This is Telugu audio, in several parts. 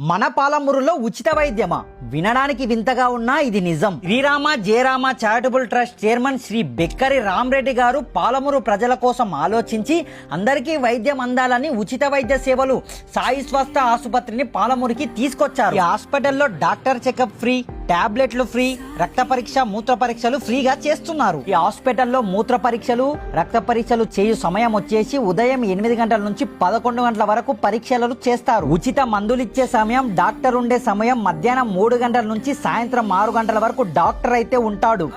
మన పాలమూరులో ఉచిత వైద్యమా? వినడానికి వింతగా ఉన్నా ఇది నిజం. Srirama Jayarama charitable trust chairman Sri Bekkari Ramareddy garu Palamuru ప్రజల కోసం ఆలోచించి అందరికీ వైద్యం అందాలని ఉచిత వైద్య సేవలు సాయి స్వస్థ ఆసుపత్రిని పాలమూరుకి తీసుకొచ్చారు. ఈ హాస్పిటల్లో డాక్టర్ చెకప్ ఫ్రీ టాబ్లెట్లు ఫ్రీ రక్త పరీక్ష మూత్ర పరీక్షలు ఫ్రీగా చేస్తున్నారు. ఈ హాస్పిటల్లో మూత్ర పరీక్షలు రక్త పరీక్షలు చేయు సమయం వచ్చేసి ఉదయం ఎనిమిది గంటల నుంచి పదకొండు గంటల వరకు పరీక్షలు చేస్తారు. ఉచిత మందులు ఇచ్చే సమయం డాక్టర్ ఉండే సమయం మధ్యాహ్నం మూడు గంటల నుంచి సాయంత్రం ఆరు గంటల వరకు డాక్టర్ అయితే ఉంటాడు.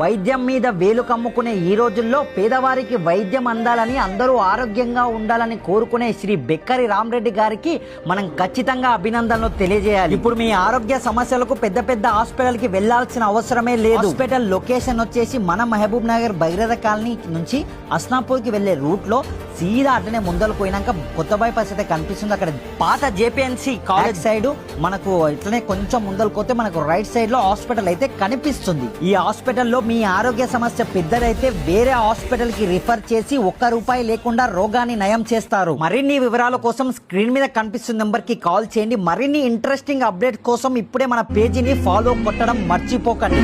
వైద్యం మీద వేలు కమ్ముకునే ఈ రోజుల్లో పేదవారికి వైద్యం అందాలని అందరూ ఆరోగ్యంగా ఉండాలని కోరుకునే శ్రీ బెక్కరి రామరెడ్డి గారికి మనం ఖచ్చితంగా అభినందనలు తెలియజేయాలి. ఇప్పుడు మీ ఆరోగ్య సమస్యలకు పెద్ద పెద్ద హాస్పిటల్కి వెళ్ళాల్సిన అవసరమే లేదు. హాస్పిటల్ లొకేషన్ వచ్చేసి మన మహబూబ్ నగర్ భగీరథ కాలనీ నుంచి అస్నాపూర్కి వెళ్ళే రూట్లో సీదా అట్లనే ముందలు పోయినాక కొత్త బైపాస్ అయితే కనిపిస్తుంది. అక్కడ పాత జేపీఎన్సీ కాలేజ్ సైడ్ మనకు ఇట్లనే కొంచెం ముందలు పోతే మనకు రైట్ సైడ్లో హాస్పిటల్ అయితే కనిపిస్తుంది. ఈ హాస్పిటల్లో మీ ఆరోగ్య సమస్య పెద్దదైతే వేరే హాస్పిటల్కి రిఫర్ చేసి ఒక్క రూపాయి లేకుండా రోగాన్ని నయం చేస్తారు. మరిన్ని వివరాల కోసం స్క్రీన్ మీద కనిపిస్తున్న నెంబర్కి కాల్ చేయండి. మరిన్ని ఇంట్రెస్టింగ్ అప్డేట్ కోసం ఇప్పుడే మన పేజీని ఫాలో కొట్టడం మర్చిపోకండి.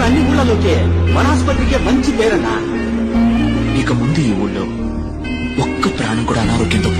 చుట్టుపక్కల అన్ని ఊళ్ళలోకే మన ఆసుపత్రికే మంచి పేరన్నా. ఇక ముందు ఈ ఊళ్ళో ఒక్క ప్రాణం కూడా అనారోగ్యంతో